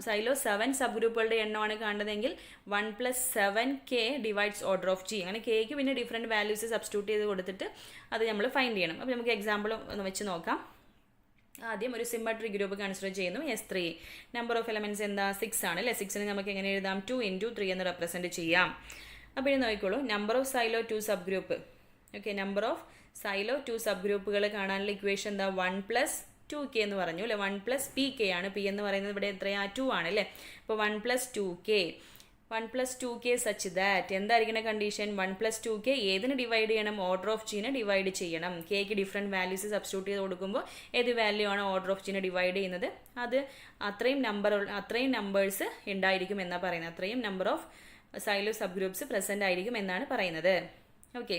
Sylow seven സബ് ഗ്രൂപ്പുകളുടെ എണ്ണമാണ് കാണുന്നതെങ്കിൽ one plus seven K divides order of G അങ്ങനെ കെക്ക് പിന്നെ ഡിഫറെന്റ് വാല്യൂസ് സബ്സ്റ്റിറ്റ്യൂട്ട് ചെയ്ത് കൊടുത്തിട്ട് അത് നമ്മൾ ഫൈൻഡ് ചെയ്യണം. അപ്പോൾ നമുക്ക് എക്സാമ്പിൾ ഒന്ന് വെച്ച് നോക്കാം. ആദ്യം ഒരു സിമ്മട്രി ഗ്രൂപ്പ് കൺസിഡർ ചെയ്യുന്നു. S three number of elements എന്താ? സിക്സ് ആണ്. അല്ലേ? സിക്സിന് നമുക്ക് എങ്ങനെ എഴുതാം? ടു ഇന്റു ത്രീ എന്ന് റെപ്രസെന്റ് ചെയ്യാം. അപ്പോൾ ഇനി നോക്കിക്കോളൂ. Number of Sylow two subgroup okay number of Sylow two sub ഗ്രൂപ്പുകൾ കാണാനുള്ള ഇക്വേഷൻ എന്താ? വൺ പ്ലസ് ടു കെ എന്ന് പറഞ്ഞു അല്ലേ? വൺ പ്ലസ് പി കെ ആണ്. പി എന്ന് പറയുന്നത് ഇവിടെ എത്രയാ? ടു ആണ് അല്ലേ? അപ്പോൾ one plus two K one plus two K such that എന്തായിരിക്കണം condition one plus two K ഏതിന് ഡിവൈഡ് ചെയ്യണം? ഓർഡർ ഓഫ് ജീനെ ഡിവൈഡ് ചെയ്യണം. കെക്ക് ഡിഫറെന്റ് വാല്യൂസ് സബ്സ്റ്റിറ്റ്യൂട്ട് ചെയ്ത് കൊടുക്കുമ്പോൾ ഏത് വാല്യൂ ആണ് ഓർഡർ ഓഫ് ജീനെ ഡിവൈഡ് ചെയ്യുന്നത്? അത് അത്രയും നമ്പർ അത്രയും നമ്പേഴ്സ് ഉണ്ടായിരിക്കും എന്നാണ് പറയുന്നത്. അത്രയും number of Sylow subgroups present ആയിരിക്കും എന്നാണ് പറയുന്നത്. ഓക്കെ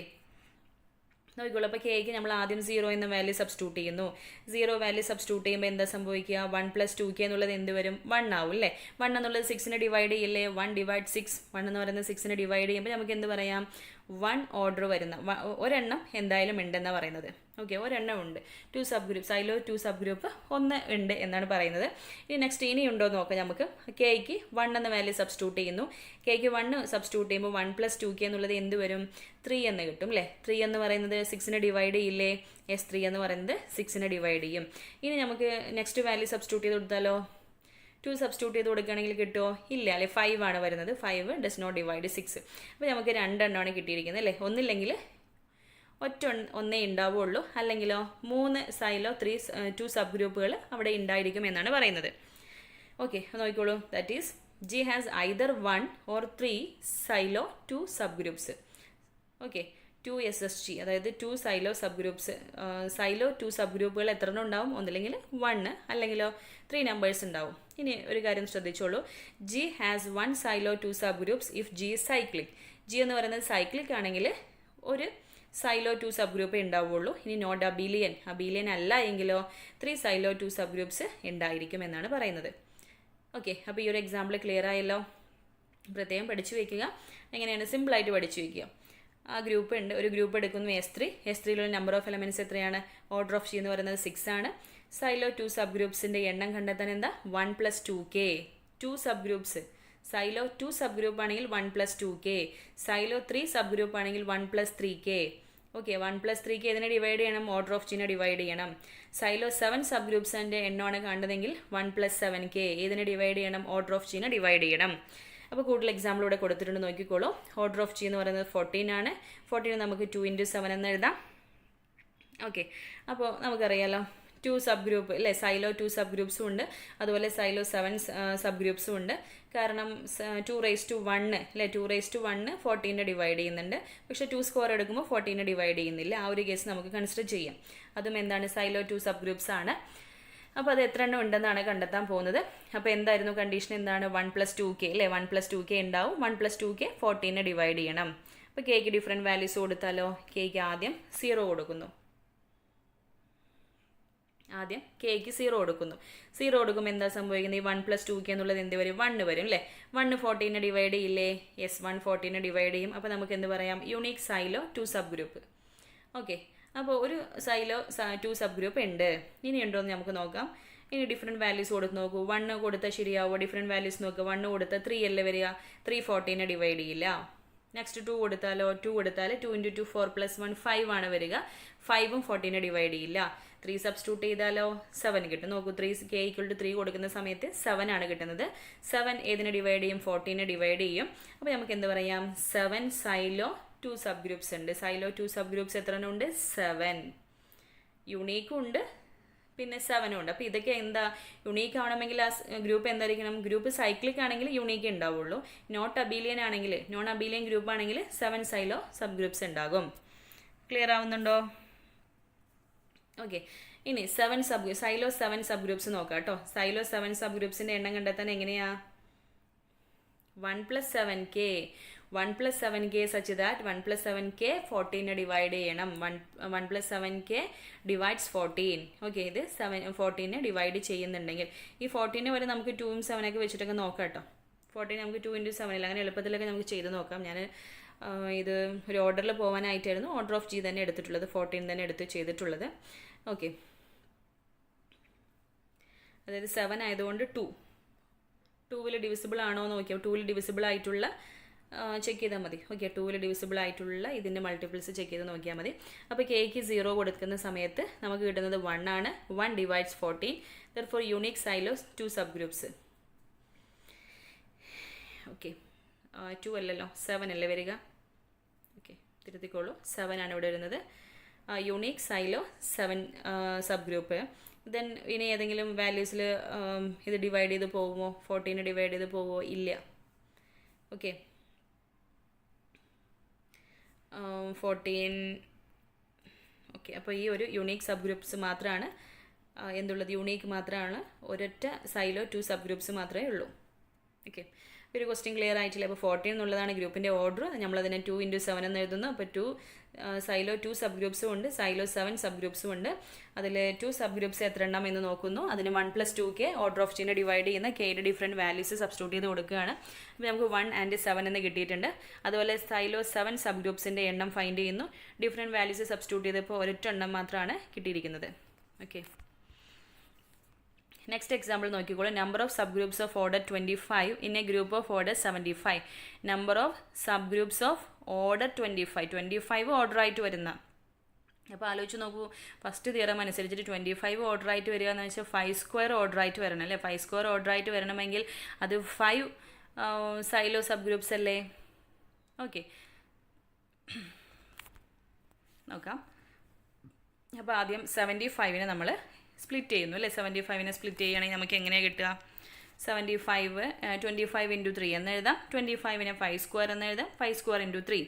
നോക്കിക്കോളൂ. അപ്പോൾ കെക്ക് നമ്മൾ ആദ്യം സീറോ എന്ന വാല്യൂ സബ്സ്റ്റിറ്റ്യൂട്ട് ചെയ്യുന്നു. സീറോ വാല്യൂ സബ്സ്റ്റിറ്റ്യൂട്ട് ചെയ്യുമ്പോൾ എന്താ സംഭവിക്കുക? വൺ പ്ലസ് ടു കെ എന്നുള്ളത് എന്ത് വരും? വൺ ആവും അല്ലേ? വൺ എന്നുള്ളത് സിക്സിനെ ഡിവൈഡ് ചെയ്യില്ലേ? വൺ ഡിവൈഡ് സിക്സ് വൺ എന്ന് പറയുന്നത് സിക്സിനെ ഡിവൈഡ് ചെയ്യുമ്പോൾ നമുക്ക് എന്ത് പറയാം? വൺ ഓർഡർ വരുന്ന ഒരെണ്ണം എന്തായാലും ഉണ്ടെന്നാണ് പറയുന്നത്. ഓക്കെ ഒരെണ്ണം ഉണ്ട്. Two subgroup Sylow two subgroup ഒന്ന് ഉണ്ട് എന്നാണ് പറയുന്നത്. ഇനി നെക്സ്റ്റ് ഇനി ഉണ്ടോ എന്ന് നോക്കാം നമുക്ക്. കെക്ക് വൺ എന്ന വാല്യൂ സബ്സ്റ്റിറ്റ്യൂട്ട് ചെയ്യുന്നു. കെക്ക് വൺ സബ്സ്റ്റിറ്റ്യൂട്ട് ചെയ്യുമ്പോൾ വൺ പ്ലസ് ടു കെ എന്നുള്ളത് എന്ത് വരും? ത്രീ എന്ന് കിട്ടും അല്ലേ ത്രീ എന്ന് പറയുന്നത് സിക്സിനെ ഡിവൈഡ് ചെയ്യില്ലേ? എസ് ത്രീ എന്ന് പറയുന്നത് സിക്സിനെ ഡിവൈഡ് ചെയ്യും. ഇനി നമുക്ക് നെക്സ്റ്റ് വാല്യൂ സബ്സ്റ്റിറ്റ്യൂട്ട് ചെയ്ത് കൊടുത്താലോ? ടു സബ്സ്റ്റിറ്റ്യൂട്ട് ചെയ്ത് കൊടുക്കുകയാണെങ്കിൽ കിട്ടുമോ ഇല്ല അല്ലെ? ഫൈവ് ആണ് വരുന്നത്. Five does not divide six അപ്പോൾ നമുക്ക് രണ്ടെണ്ണമാണ് കിട്ടിയിരിക്കുന്നത് അല്ലേ? ഒന്നില്ലെങ്കിൽ ഒറ്റ ഒന്നേ ഉണ്ടാവുള്ളൂ. അല്ലെങ്കിലോ മൂന്ന് സൈലോ ത്രീ ടു സബ് ഗ്രൂപ്പുകൾ അവിടെ ഉണ്ടായിരിക്കും എന്നാണ് പറയുന്നത്. ഓക്കെ നോക്കിക്കോളൂ. That is G has either one or three Sylow two subgroups okay two S S G അതായത് two Sylow subgroups Sylow two sub ഗ്രൂപ്പുകൾ എത്ര എണ്ണം ഉണ്ടാവും? ഒന്നില്ലെങ്കിൽ വണ്ണ് അല്ലെങ്കിലോ ത്രീ നമ്പേഴ്സ് ഉണ്ടാവും. ഇനി ഒരു കാര്യം ശ്രദ്ധിച്ചോളൂ. G has one Sylow two subgroups if G cyclic G എന്ന് പറയുന്നത് സൈക്ലിക് ആണെങ്കിൽ ഒരു സൈലോ ടു സബ് ഗ്രൂപ്പേ ഉണ്ടാവുള്ളൂ. ഇനി നോട്ട് അബീലിയൻ അബീലിയൻ അല്ല എങ്കിലോ three Sylow two sub groups ഉണ്ടായിരിക്കും എന്നാണ് പറയുന്നത്. ഓക്കെ അപ്പോൾ ഈ ഒരു എക്സാമ്പിൾ ക്ലിയർ ആയല്ലോ? പ്രത്യേകം പഠിച്ചു വയ്ക്കുക എങ്ങനെയാണ്? സിമ്പിളായിട്ട് പഠിച്ചു വയ്ക്കുക ആ ഗ്രൂപ്പ് ഉണ്ട്. ഒരു ഗ്രൂപ്പ് എടുക്കുന്നു എസ് ത്രീ എസ് ത്രീയിലുള്ള നമ്പർ ഓഫ് എലമെന്റ്സ് എത്രയാണ്? ഓർഡർ ഓഫ് ജി എന്ന് പറയുന്നത് സിക്സ് ആണ്. സൈലോ ടു സബ് ഗ്രൂപ്പ്സിന്റെ എണ്ണം കണ്ടെത്താൻ എന്താ? One plus two K two subgroups Sylow two subgroup ആണെങ്കിൽ one plus two K Sylow three subgroup ആണെങ്കിൽ one plus three K okay one plus ത്രീക്ക് ഇതിനെ ഡിവൈഡ് ചെയ്യണം. ഓർഡർ ഓഫ് ജീനെ ഡിവൈഡ് ചെയ്യണം. സൈലോ സെവൻ സബ് ഗ്രൂപ്പ്സിന്റെ എണ്ണമാണ് കണ്ടതെങ്കിൽ വൺ പ്ലസ് സെവൻ കെ ഇതിനെ ഡിവൈഡ് ചെയ്യണം. ഓർഡർ ഓഫ് ജീനെ ഡിവൈഡ് ചെയ്യണം. അപ്പോൾ കൂടുതൽ എക്സാമ്പിൾ ഇവിടെ കൊടുത്തിട്ടുണ്ട് നോക്കിക്കോളൂ. ഓർഡർ ഓഫ് ജി എന്ന് പറയുന്നത് ഫോർട്ടീൻ ആണ്. ഫോർട്ടീൻ നമുക്ക് ടു ഇന്റു സെവൻ എന്ന് എഴുതാം. ഓക്കെ അപ്പോൾ നമുക്കറിയാലോ ടു സബ് ഗ്രൂപ്പ് അല്ലേ സൈലോ ടു സബ് ഗ്രൂപ്പ്സും ഉണ്ട്. അതുപോലെ സൈലോ സെവൻ സബ് ഗ്രൂപ്പ്സും ഉണ്ട്. കാരണം ടു റേസ് ടു വണ്ണ് അല്ലേ ടു റേസ് ടു വണ്ണ് ഫോർട്ടീനെ ഡിവൈഡ് ചെയ്യുന്നുണ്ട്. പക്ഷേ ടു സ്കോർ എടുക്കുമ്പോൾ ഫോർട്ടീനെ ഡിവൈഡ് ചെയ്യുന്നില്ല. ആ ഒരു കേസ് നമുക്ക് കൺസിഡർ ചെയ്യാം. അതും എന്താണ്? സൈലോ ടു സബ് ഗ്രൂപ്പ്സ് ആണ്. അപ്പോൾ അത് എത്ര എണ്ണം ഉണ്ടെന്നാണ് കണ്ടെത്താൻ പോകുന്നത്. അപ്പോൾ എന്തായിരുന്നു കണ്ടീഷൻ എന്താണ്? വൺ പ്ലസ് ടു കെ അല്ലേ? വൺ പ്ലസ് ടു കെ ഉണ്ടാവും. വൺ പ്ലസ് ടു കെ ഫോർട്ടീനെ ഡിവൈഡ് ചെയ്യണം. അപ്പോൾ കെക്ക് ഡിഫറെന്റ് വാല്യൂസ് കൊടുത്താലോ? കേക്ക് ആദ്യം സീറോ കൊടുക്കുന്നു. ആദ്യം കേക്ക് സീറോ കൊടുക്കുന്നു. സീറോ കൊടുക്കുമ്പോൾ എന്താ സംഭവിക്കുന്നത്? ഈ വൺ പ്ലസ് ടു കെ എന്നുള്ളത് എന്ത് വരും? വണ്ണ് വരും അല്ലേ? വണ്ണ് ഫോർട്ടീനെ ഡിവൈഡ് ചെയ്യില്ലേ? എസ് വൺ ഫോർട്ടീനെ ഡിവൈഡ് ചെയ്യും. അപ്പോൾ നമുക്ക് എന്ത് പറയാം? Unique Sylow two subgroup okay അപ്പോൾ ഒരു സൈലോ ടു സബ് ഗ്രൂപ്പ് ഉണ്ട്. ഇനി എന്ന് നമുക്ക് നോക്കാം. ഇനി ഡിഫറെന്റ് വാല്യൂസ് കൊടുത്ത് നോക്കൂ. വണ്ണ് കൊടുത്താൽ ശരിയാവുമോ ഡിഫറെന്റ് വാല്യൂസ് നോക്കുക വണ്ണ് കൊടുത്താൽ ത്രീ അല്ലേ വരിക? ത്രീ ഫോർട്ടീനെ ഡിവൈഡ് ചെയ്യില്ല. നെക്സ്റ്റ് ടു കൊടുത്താലോ? ടു കൊടുത്താൽ two into two four plus one five ആണ് വരിക. ഫൈവും ഫോർട്ടീനെ ഡിവൈഡ് ചെയ്യില്ല. ത്രീ സബ്സ്റ്റിറ്റ്യൂട്ട് ചെയ്താലോ? സെവൻ കിട്ടും. നോക്കൂ three K equal to three കൊടുക്കുന്ന സമയത്ത് സെവൻ ആണ് കിട്ടുന്നത്. സെവൻ ഏതിനെ ഡിവൈഡ് ചെയ്യും? ഫോർട്ടീനെ ഡിവൈഡ് ചെയ്യും. അപ്പോൾ നമുക്ക് എന്ത് പറയാം? Seven Sylow two sub groups ഉണ്ട്. സൈലോ ടു സബ് ഗ്രൂപ്പ്സ് എത്ര ഉണ്ട് സെവൻ യുണീക്കും ഉണ്ട്. പിന്നെ സെവനും ഉണ്ട്. അപ്പോൾ ഇതൊക്കെ എന്താ? യുണീക്ക് ആവണമെങ്കിൽ ആ ഗ്രൂപ്പ് എന്തായിരിക്കണം? ഗ്രൂപ്പ് സൈക്ലിക് ആണെങ്കിൽ യുണീക്ക് ഉണ്ടാവുള്ളൂ. നോട്ട് അബീലിയൻ ആണെങ്കിൽ നോൺ അബീലിയൻ ഗ്രൂപ്പ് ആണെങ്കിൽ സെവൻ സൈലോ സബ് ഗ്രൂപ്പ്സ് ഉണ്ടാകും. ക്ലിയർ ആവുന്നുണ്ടോ? ഓക്കെ ഇനി seven sub Sylow seven subgroups നോക്കാം കേട്ടോ. സൈലോ സെവൻ സബ് ഗ്രൂപ്പ്സിന്റെ എണ്ണം കണ്ടെത്താൻ എങ്ങനെയാ? One plus seven K one plus seven K such that one plus seven K ഫോർട്ടീനെ divide ചെയ്യണം. One one plus seven K divides fourteen okay ഇത് സെവൻ ഫോർട്ടീനെ ഡിവൈഡ് ചെയ്യുന്നുണ്ടെങ്കിൽ. ഈ ഫോർട്ടീനെ വരെ നമുക്ക് ടൂവും സെവനൊക്കെ വെച്ചിട്ടൊക്കെ നോക്കാം കേട്ടോ. ഫോർട്ടീൻ നമുക്ക് ടു ഇന്റു സെവനിൽ അങ്ങനെ എളുപ്പത്തിലൊക്കെ നമുക്ക് ചെയ്ത് നോക്കാം. ഞാൻ ഇത് ഒരു ഓർഡറിൽ പോകാനായിട്ടായിരുന്നു ഓർഡർ ഓഫ് ജി തന്നെ എടുത്തിട്ടുള്ളത്. ഫോർട്ടീൻ തന്നെ എടുത്ത് ചെയ്തിട്ടുള്ളത്. ഓക്കെ അതായത് സെവൻ ആയതുകൊണ്ട് ടു ടൂവിൽ ഡിവിസിബിൾ ആണോ നോക്കിയാൽ ടൂവിൽ ഡിവിസിബിൾ ആയിട്ടുള്ള ചെക്ക് ചെയ്താൽ മതി. ഓക്കെ ടൂവിൽ ഡിവിസിബിൾ ആയിട്ടുള്ള ഇതിന്റെ മൾട്ടിപ്പിൾസ് ചെക്ക് ചെയ്ത് നോക്കിയാൽ മതി. അപ്പോൾ കേക്ക് സീറോ കൊടുക്കുന്ന സമയത്ത് നമുക്ക് കിട്ടുന്നത് വൺ ആണ്. One divides fourteen therefore unique Sylows two subgroups okay two അല്ലല്ലോ. സെവൻ അല്ലേ വരിക? ഓക്കെ തിരുത്തിക്കോളൂ. സെവൻ ആണ് ഇവിടെ വരുന്നത്. Unique Sylow seven subgroup then ഇനി ഏതെങ്കിലും വാല്യൂസിൽ ഇത് ഡിവൈഡ് ചെയ്ത് പോകുമോ? ഫോർട്ടീന് ഡിവൈഡ് ചെയ്ത് പോകുമോ? ഇല്ല. ഓക്കെ ഫോർട്ടീൻ ഓക്കെ അപ്പോൾ ഈ ഒരു യുണീക്ക് സബ് ഗ്രൂപ്പ്സ് മാത്രമാണ് എന്തുള്ളത്? യുണീക്ക് മാത്രമാണ് ഒരൊറ്റ സൈലോ ടു സബ് ഗ്രൂപ്പ്സ് മാത്രമേ ഉള്ളൂ. ഓക്കെ ഒരു ക്വസ്റ്റ്യൻ ക്ലിയർ ആയിട്ടില്ല. അപ്പോൾ ഫോർട്ടീൻ എന്നുള്ളതാണ് ഗ്രൂപ്പിന്റെ ഓർഡർ നമ്മളതിനെ ടു ഇന്റു സെവൻ എന്ന് എഴുതുന്നു. അപ്പോൾ ടു സൈലോ ടു സബ് ഗ്രൂപ്പ്സും ഉണ്ട്. സൈലോ സെവൻ സബ് ഗ്രൂപ്പ്സും ഉണ്ട്. അതിൽ ടു സബ് ഗ്രൂപ്പ്സ് എത്ര എണ്ണം എന്ന് നോക്കുന്നു. അതിന് one plus two K order of ടീനെ divide ചെയ്യുന്ന കെയുടെ ഡിഫറെന്റ് വാല്യൂസ് സബ്സ്റ്റിറ്റ്യൂട്ട് ചെയ്ത് കൊടുക്കുകയാണ്. അപ്പോൾ നമുക്ക് വൺ ആൻഡ് സെവൻ എന്ന് കിട്ടിയിട്ടുണ്ട്. അതുപോലെ സൈലോ സെവൻ സബ് ഗ്രൂപ്പ്സിന്റെ എണ്ണം ഫൈൻഡ് ചെയ്യുന്നു. ഡിഫറെന്റ് വാല്യൂസ് സബ്സ്റ്റിറ്റ്യൂട്ട് ചെയ്തപ്പോൾ ഒരൊറ്റ എണ്ണം മാത്രമാണ് കിട്ടിയിരിക്കുന്നത്. ഓക്കെ നെക്സ്റ്റ് എക്സാമ്പിൾ നോക്കിക്കോളൂ. Number of subgroups of order twenty five in a group of order seventy five number of subgroups of order twenty five twenty five order ആയിട്ട് വരുന്ന. അപ്പോൾ ആലോചിച്ച് നോക്കൂ. ഫസ്റ്റ് തിയറം അനുസരിച്ചിട്ട് ട്വന്റി ഫൈവ് ഓർഡർ ആയിട്ട് വരിക എന്ന് വെച്ചാൽ ഫൈവ് സ്ക്വയർ ഓർഡർ ആയിട്ട് വരണം അല്ലേ? ഫൈവ് സ്ക്വയർ ഓർഡർ ആയിട്ട് വരണമെങ്കിൽ അത് ഫൈവ് സൈലോ സബ് ഗ്രൂപ്പ്സ് അല്ലേ? ഓക്കെ നോക്കാം. അപ്പോൾ ആദ്യം സെവന്റി ഫൈവിനെ നമ്മൾ സ്പ്ലിറ്റ് ചെയ്യുന്നു അല്ലേ? സെവന്റി ഫൈവിനെ സ്പ്ലിറ്റ് ചെയ്യുകയാണെങ്കിൽ നമുക്ക് എങ്ങനെയാണ് കിട്ടുക? Seventy five twenty five into three എന്ന് എഴുതാം. ട്വന്റി ഫൈവിനെ ഫൈവ് സ്ക്വയർ എന്ന് എഴുതാം. Five square into three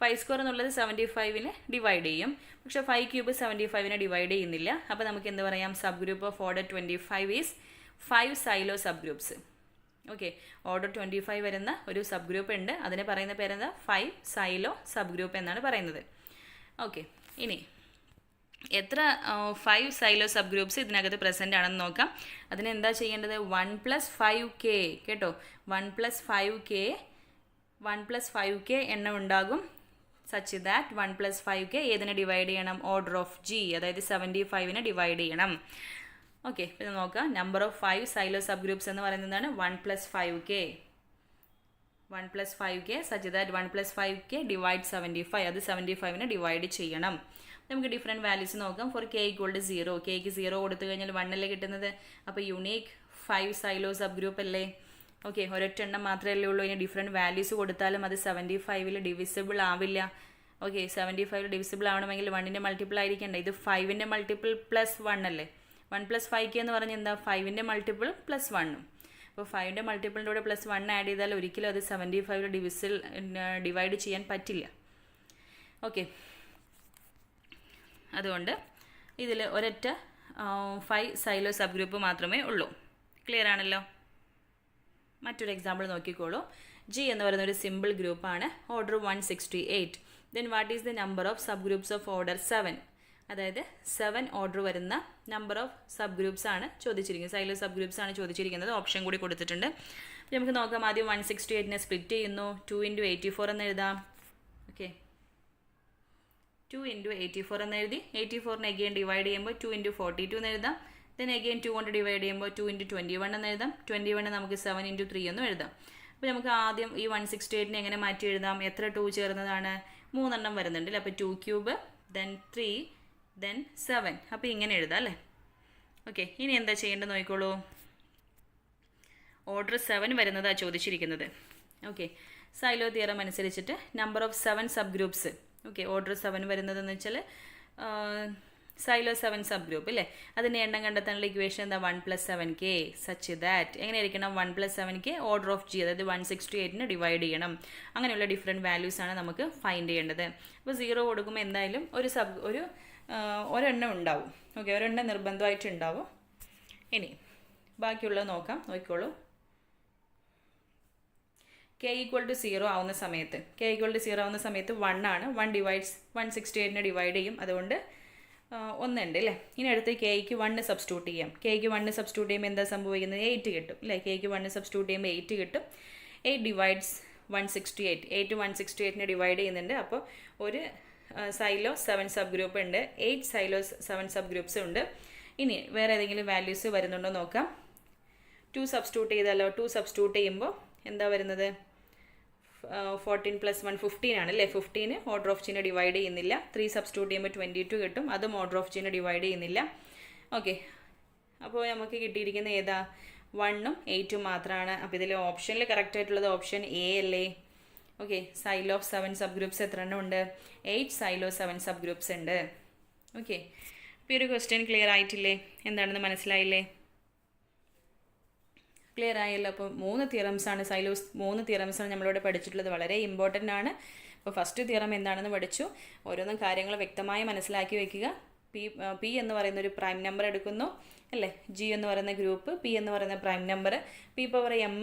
five square എന്നുള്ളത് സെവന്റി ഫൈവിനെ ഡിവൈഡ് ചെയ്യും. പക്ഷേ ഫൈവ് ക്യൂബ് സെവന്റി ഫൈവിനെ ഡിവൈഡ് ചെയ്യുന്നില്ല. അപ്പോൾ നമുക്ക് എന്ത് പറയാം? Subgroup of order twenty five is five Sylow subgroups okay order twenty five വരുന്ന ഒരു സബ് ഗ്രൂപ്പ് ഉണ്ട്. അതിനെ പറയുന്ന പേരെന്താ? ഫൈവ് സൈലോ സബ് ഗ്രൂപ്പ് എന്നാണ് പറയുന്നത്. ഓക്കെ ഇനി എത്ര ഫൈവ് സൈലോ സബ് ഗ്രൂപ്പ്സ് ഇതിനകത്ത് പ്രസന്റ് ആണെന്ന് നോക്കാം. അതിന് എന്താ ചെയ്യേണ്ടത്? വൺ പ്ലസ് ഫൈവ് കെ കേട്ടോ? One plus five k one plus five k എണ്ണം ഉണ്ടാകും. Such that one plus five k ഏതിനെ ഡിവൈഡ് ചെയ്യണം? ഓർഡർ ഓഫ് ജി അതായത് സെവന്റി ഫൈവിനെ ഡിവൈഡ് ചെയ്യണം. ഓക്കെ ഇത് നോക്കാം. Number of five Sylow sub groups എന്ന് പറയുന്നതാണ് one plus five k one plus five k such that one plus five k divide seventy five അത് സെവന്റി ഫൈവിനെ ഡിവൈഡ് ചെയ്യണം. നമുക്ക് ഡിഫറെന്റ് വാല്യൂസ് നോക്കാം. Four k equal to zero കെക്ക് zero കൊടുത്തു കഴിഞ്ഞാൽ വണ്ണല്ലേ കിട്ടുന്നത്? അപ്പോൾ unique five Sylow sub group അല്ലേ? ഓക്കെ ഒരൊറ്റ എണ്ണം മാത്രമല്ലേ ഉള്ളൂ. ഇനി ഡിഫറെന്റ് വാല്യൂസ് കൊടുത്താലും അത് സെവന്റി ഫൈവിൽ ഡിവിസിബിൾ ആവില്ല. ഓക്കെ സെവന്റി ഫൈവിൽ ഡിവിസിബിൾ ആവണമെങ്കിൽ വണ്ണിന്റെ മൾട്ടിപ്പിൾ ആയിരിക്കണ്ടേ? ഇത് ഫൈവിന്റെ മൾട്ടിപ്പിൾ പ്ലസ് വൺ അല്ലേ? വൺ പ്ലസ് ഫൈവ് കെ എന്ന് പറഞ്ഞാൽ എന്താ? ഫൈവിന്റെ മൾട്ടിപ്പിൾ പ്ലസ് വണ്ണും അപ്പോൾ ഫൈവിന്റെ മൾട്ടിപ്പിളിന്റെ കൂടെ പ്ലസ് വൺ ആഡ് ചെയ്താൽ ഒരിക്കലും അത് സെവന്റി ഫൈവിൽ ഡിവിസിൽ ഡിവൈഡ് ചെയ്യാൻ പറ്റില്ല. ഓക്കെ അതുകൊണ്ട് ഇതിൽ ഒരൊറ്റ ഫൈവ് സൈലോ സബ് ഗ്രൂപ്പ് മാത്രമേ ഉള്ളൂ. ക്ലിയർ ആണല്ലോ? മറ്റൊരു എക്സാമ്പിൾ നോക്കിക്കോളൂ. ജി എന്ന് പറയുന്ന ഒരു സിമ്പിൾ ഗ്രൂപ്പാണ് order one sixty eight then what is the number of sub groups of order seven അതായത് സെവൻ ഓർഡർ വരുന്ന നമ്പർ ഓഫ് സബ് ഗ്രൂപ്പ്സ് ആണ് ചോദിച്ചിരിക്കുന്നത്. സൈലോ സബ് ഗ്രൂപ്പ്സ് ആണ് ചോദിച്ചിരിക്കുന്നത്. ഓപ്ഷൻ കൂടി കൊടുത്തിട്ടുണ്ട്. നമുക്ക് നോക്കാം. ആദ്യം വൺ സിക്സ്റ്റി എയ്റ്റിനെ സ്പ്ലിറ്റ് ചെയ്യുന്നു. ടു ഇന്റു എയ്റ്റി ഫോർ എന്ന് എഴുതാം. ടു ഇന്റു എയ്റ്റി ഫോർ എന്ന് എഴുതി. എയ്റ്റി ഫോറിന് എഗെയിൻ ഡിവൈഡ് ചെയ്യുമ്പോൾ ടു ഇന്റു ഫോർട്ടി ടു എന്ന് എഴുതാം. ദെൻ എഗെയിൻ ടു കൊണ്ട് ഡിവൈഡ് ചെയ്യുമ്പോൾ ടു ഇന്റു ട്വന്റി വൺ എന്ന് എഴുതാം. ട്വന്റി വണ്ണ് നമുക്ക് സെവൻ ഇന്റു ത്രീ എന്നും എഴുതാം. അപ്പോൾ നമുക്ക് ആദ്യം ഈ വൺ സിക്സ്റ്റി എയ്റ്റിനെ എങ്ങനെ മാറ്റി എഴുതാം? എത്ര ടു ചേർന്നതാണ്? മൂന്നെണ്ണം വരുന്നുണ്ട് അല്ലേ? അപ്പോൾ two cube then three then seven അപ്പോൾ ഇങ്ങനെ എഴുതാം അല്ലേ? ഓക്കെ ഇനി എന്താ ചെയ്യേണ്ടത് നോക്കിക്കോളൂ. ഓർഡർ സെവൻ വരുന്നതാണ് ചോദിച്ചിരിക്കുന്നത്. ഓക്കെ സൈലോ തിയറം അനുസരിച്ചിട്ട് number of seven sub groups okay order seven വരുന്നതെന്ന് വെച്ചാൽ സൈലോ സെവൻ സബ് ഗ്രൂപ്പ് അല്ലേ അതിന്റെ എണ്ണം കണ്ടെത്താനുള്ള ഇക്വേഷൻ എന്താ? One plus seven k such that എങ്ങനെ ആയിരിക്കണം one plus seven k order of G അതായത് വൺ സിക്സ്റ്റി എയ്റ്റിന് ഡിവൈഡ് ചെയ്യണം. അങ്ങനെയുള്ള ഡിഫറെന്റ് വാല്യൂസ് ആണ് നമുക്ക് ഫൈൻഡ് ചെയ്യേണ്ടത്. അപ്പോൾ സീറോ കൊടുക്കുമ്പോൾ എന്തായാലും ഒരു സബ് ഒരു ഒരെണ്ണം ഉണ്ടാവും. ഓക്കെ ഒരെണ്ണം നിർബന്ധമായിട്ട് ഉണ്ടാവും ഇനി ബാക്കിയുള്ളത് നോക്കാം. നോക്കിക്കോളൂ. കെ ഈക്വൽ ടു സീറോ ആവുന്ന സമയത്ത് കെ ഈക്വൽ ടു സീറോ ആവുന്ന സമയത്ത് വൺ ആണ്. വൺ ഡിവൈഡ്സ് വൺ സിക്സ്റ്റി എയ്റ്റിനെ ഡിവൈഡ് ചെയ്യും. അതുകൊണ്ട് ഒന്നുണ്ട് അല്ലേ ഇനി അടുത്ത് കെയ്ക്ക് വണ്ണ് സബ്സ്റ്റിറ്റ്യൂട്ട് ചെയ്യാം. കെയ്ക്ക് വണ്ണ് സബ്സ്റ്റിറ്റ്യൂട്ട് ചെയ്യുമ്പോൾ എന്താ സംഭവിക്കുന്നത്? എയ്റ്റ് കിട്ടും അല്ലേ കെയ്ക്ക് വണ്ണ് സബ്സ്റ്റിറ്റ്യൂട്ട് ചെയ്യുമ്പോൾ എയ്റ്റ് കിട്ടും. Eight divides one sixty eight eight one sixty എയ്റ്റിനെ divide ചെയ്യുന്നുണ്ട്. അപ്പോൾ ഒരു സൈലോ സെവൻ സബ് ഗ്രൂപ്പ് ഉണ്ട്. Eight Sylow seven sub groups ഉണ്ട്. ഇനി വേറെ ഏതെങ്കിലും വാല്യൂസ് വരുന്നുണ്ടോ നോക്കാം. ടു സബ്സ്റ്റിറ്റ്യൂട്ട് ചെയ്താലോ? ടു സബ്സ്റ്റിറ്റ്യൂട്ട് ചെയ്യുമ്പോൾ എന്താ വരുന്നത്? ഫോർട്ടീൻ പ്ലസ് വൺ ഫിഫ്റ്റീൻ ആണ് അല്ലേ ഫിഫ്റ്റീന് ഓർഡർ ഓഫ് ചീനെ ഡിവൈഡ് ചെയ്യുന്നില്ല. ത്രീ സബ്സ്റ്റിറ്റ്യൂട്ട് ചെയ്യുമ്പോൾ ട്വന്റി ടു കിട്ടും. അതും ഓർഡർ ഓഫ് ചീനെ ഡിവൈഡ് ചെയ്യുന്നില്ല. ഓക്കെ അപ്പോൾ നമുക്ക് കിട്ടിയിരിക്കുന്ന ഏതാ? വണ്ണും എയ്റ്റും മാത്രമാണ് അപ്പോൾ ഇതിൽ ഓപ്ഷനിൽ കറക്റ്റ് ആയിട്ടുള്ളത് ഓപ്ഷൻ എ അല്ലേ? Okay Sylow of seven sub groups എത്ര എണ്ണം ഉണ്ട്? Eight Sylow seven sub groups ഉണ്ട്. ഓക്കെ അപ്പോൾ ഈ ഒരു ക്വസ്റ്റ്യൻ ക്ലിയർ ആയിട്ടില്ലേ? എന്താണെന്ന് മനസ്സിലായില്ലേ? ക്ലിയർ ആയല്ലോ. അപ്പോൾ മൂന്ന് തിയറംസ് ആണ്. സൈലോസ് മൂന്ന് തിയറംസ് ആണ് നമ്മളിവിടെ പഠിച്ചിട്ടുള്ളത്. വളരെ ഇമ്പോർട്ടന്റ് ആണ്. അപ്പോൾ ഫസ്റ്റ് തിയറം എന്താണെന്ന് പഠിച്ചു. ഓരോന്നും കാര്യങ്ങൾ വ്യക്തമായി മനസ്സിലാക്കി വയ്ക്കുക പി പി എന്ന് പറയുന്ന ഒരു പ്രൈം നമ്പർ എടുക്കുന്നു. അല്ലേ? ജി എന്ന് പറയുന്ന ഗ്രൂപ്പ് പി എന്ന് പറയുന്ന prime number P power M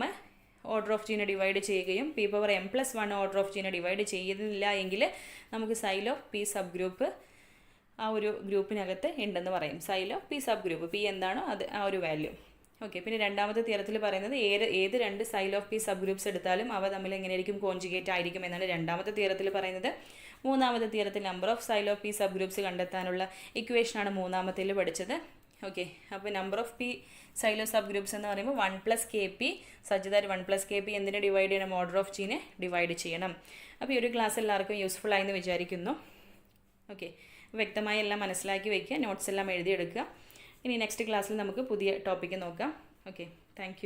order of ജീനെ divide ചെയ്യുകയും P power M plus one order of ജീനെ divide ചെയ്യുന്നില്ല എങ്കിൽ നമുക്ക് Sylow of P sub group ആ ഒരു ഗ്രൂപ്പിനകത്ത് ഉണ്ടെന്ന് പറയും. Sylow of P sub group P എന്താണോ അത് ആ ഒരു വാല്യൂ ഓക്കെ പിന്നെ രണ്ടാമത്തെ തിയറത്തിൽ പറയുന്നത് ഏത് ഏത് രണ്ട് Sylow of P sub groups എടുത്താലും അവ തമ്മിൽ എങ്ങനെയായിരിക്കും കോൺജുഗേറ്റ് ആയിരിക്കും എന്നാണ് രണ്ടാമത്തെ തിയറത്തിൽ പറയുന്നത്. മൂന്നാമത്തെ തിയറത്തിൽ number of Sylow of P sub groups കണ്ടെത്താനുള്ള ഇക്വേഷനാണ് മൂന്നാമത്തേൽ പഠിച്ചത്. ഓക്കെ അപ്പോൾ number of P Sylow sub groups എന്ന് പറയുമ്പോൾ one plus K P such that one plus K P എന്തിനെ ഡിവൈഡ് ചെയ്യണം? ഓർഡർ ഓഫ് ജീനെ ഡിവൈഡ് ചെയ്യണം. അപ്പോൾ ഈ ഒരു ക്ലാസ് എല്ലാവർക്കും യൂസ്ഫുൾ ആയെന്ന് വിചാരിക്കുന്നു. ഓക്കെ വ്യക്തമായി എല്ലാം മനസ്സിലാക്കി വയ്ക്കുക നോട്ട്സ് എല്ലാം എഴുതിയെടുക്കുക. ഇനി നെക്സ്റ്റ് ക്ലാസ്സിൽ നമുക്ക് പുതിയ ടോപ്പിക്ക് നോക്കാം. Okay thank